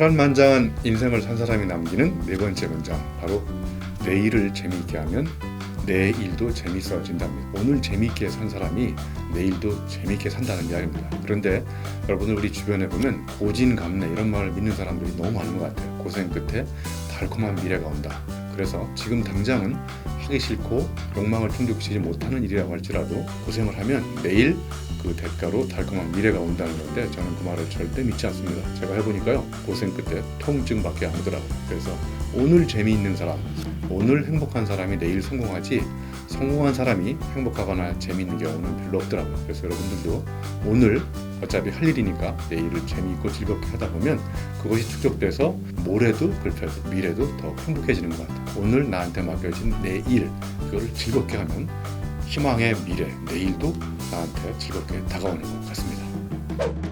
파란만장한 인생을 산 사람이 남기는 네 번째 문장 바로 내 일을 재미있게 하면 내 일도 재밌어진답니다. 오늘 재미있게 산 사람이 내일도 재미있게 산다는 이야기입니다. 그런데 여러분들 우리 주변에 보면 고진감래 이런 말을 믿는 사람들이 너무 많은 것 같아요. 고생 끝에 달콤한 미래가 온다. 그래서 지금 당장은 하기 싫고 욕망을 충족시키지 못하는 일이라고 할지라도 고생을 하면 내일 그 대가로 달콤한 미래가 온다는 건데 저는 그 말을 절대 믿지 않습니다. 제가 해보니까요 고생 끝에 통증밖에 안 오더라고요. 그래서 오늘 재미있는 사람, 오늘 행복한 사람이 내일 성공하지 성공한 사람이 행복하거나 재미있는 경우는 별로 없더라고요. 그래서 여러분들도 오늘 어차피 할 일이니까 내 일을 재미있고 즐겁게 하다 보면 그것이 축적돼서 모레도 해서 미래도 더 행복해지는 것 같아요. 오늘 나한테 맡겨진 내 일 그걸 즐겁게 하면 희망의 미래 내일도 나한테 즐겁게 다가오는 것 같습니다.